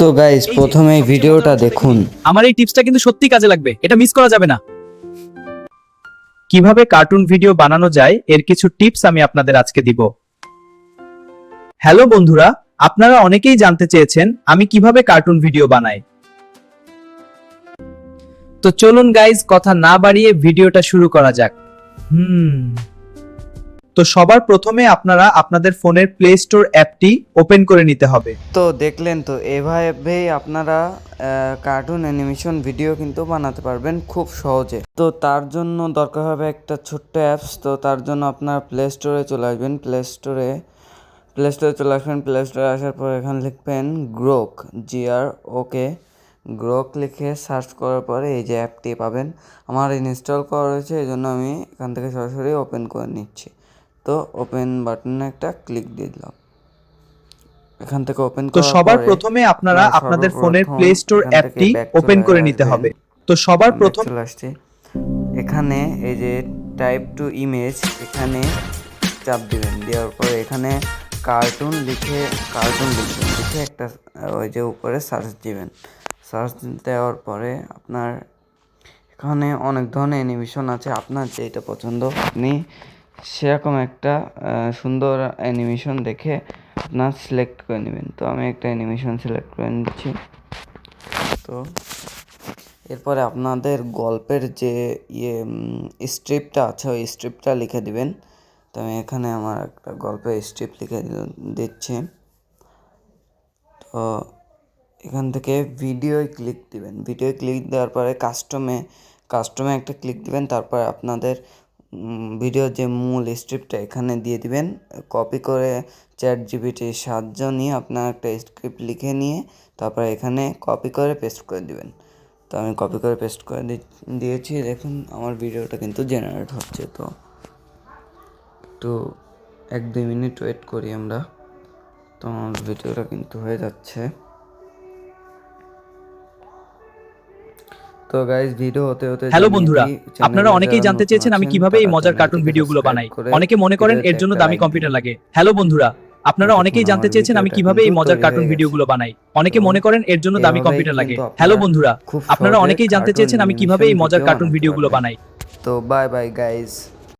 তো গাইস প্রথমে ভিডিওটা দেখুন। আমার এই টিপসটা কিন্তু সত্যি কাজে লাগবে। এটা মিস করা যাবে না। কীভাবে কার্টুন ভিডিও বানানো যায় এর কিছু টিপস আমি আপনাদের আজকে দিব। হ্যালো বন্ধুরা আপনারা অনেকেই জানতে চেয়েছেন আমি কীভাবে কার্টুন ভিডিও বানাই। তো চলুন গাইজ কথা না বাড়িয়ে ভিডিওটা শুরু করা যাক। হুম। তো সবার প্রথমে আপনারা আপনাদের ফোনের প্লে স্টোর অ্যাপটি ওপেন করে নিতে হবে। তো দেখলেন তো, এভাবেই আপনারা কার্টুন অ্যানিমেশন ভিডিও কিন্তু বানাতে পারবেন খুব সহজে। তো তার জন্য দরকার হবে একটা ছোট্ট অ্যাপস তো তার জন্য আপনার প্লে স্টোরে চলে আসবেন। প্লে স্টোরে প্লে স্টোরে চলে আসবেন। প্লে স্টোরে আসার পর এখানে লিখবেন গ্রোক জিআর ওকে গ্রোক লিখে সার্চ করার পরে এই যে অ্যাপটি পাবেন। আমার ইনস্টল করা রয়েছে এই জন্য আমি এখান থেকে সরাসরি ওপেন করে নিচ্ছি। তো ওপেন বাটনে একটা ক্লিক দিয়ে দিলাম। এখান থেকে ওপেন তো সবার প্রথমে আপনারা আপনাদের ফোনের প্লে স্টোর অ্যাপটি ওপেন করে নিতে হবে। তো সবার প্রথম চলে আসছি। এখানে এই যে টাইপ টু ইমেজ এখানে চাপ দিবেন দেওয়ার পরে এখানে কার্টুন লিখে কার্টুন লিখবেন লিখে একটা ওই যে উপরে সার্চ দিবেন। সার্চ দেওয়ার পরে আপনার এখানে অনেক ধরনের অ্যানিমেশন আছে। আপনার যেটা পছন্দ আপনি সেরকম একটা সুন্দর অ্যানিমেশন দেখে আপনার সিলেক্ট করে নেবেন। তো আমি একটা অ্যানিমেশন সিলেক্ট করে নিচ্ছি। তো এরপরে আপনাদের গল্পের যে ইয়ে স্ট্রিপটা আছে, ওই স্ট্রিপটা লিখে দিবেন। তো আমি এখানে আমার একটা গল্পের স্ট্রিপ লিখে দিচ্ছি। তো এখান থেকে ভিডিওয় ক্লিক দিবেন। ভিডিওয় ক্লিক দেওয়ার পরে কাস্টমে কাস্টমে একটা ক্লিক দিবেন। তারপরে আপনাদের ভিডিওর যে মূল স্ক্রিপ্টটা এখানে দিয়ে দিবেন কপি করে চ্যাট জিবিটির সাহায্য নিয়ে আপনার একটা স্ক্রিপ্ট লিখে নিয়ে তারপরে এখানে কপি করে পেস্ট করে দিবেন। তো আমি কপি করে পেস্ট করে দিয়েছি, দেখুন আমার ভিডিওটা কিন্তু জেনারেট হচ্ছে। তো একটু এক দুই মিনিট ওয়েট করি আমরা। তো আমার ভিডিওটা কিন্তু হয়ে যাচ্ছে। তো গাইস ভিডিও হতে হতে হ্যালো বন্ধুরা আপনারা অনেকেই জানতে চেয়েছেন আমি কীভাবে এই মজার কার্টুন ভিডিওগুলো বানাই। অনেকে মনে করেন এর জন্য দামি কম্পিউটার লাগে। হ্যালো বন্ধুরা আপনারা অনেকেই জানতে চেয়েছেন আমি কীভাবে এই মজার কার্টুন ভিডিও ভিডিওগুলো বানাই। অনেকে মনে করেন এর জন্য দামি কম্পিউটার লাগে। হ্যালো বন্ধুরা আপনারা অনেকেই জানতে চেয়েছেন আমি কীভাবে এই মজার কার্টুন ভিডিও ভিডিওগুলো বানাই। তো বাই বাই গাইস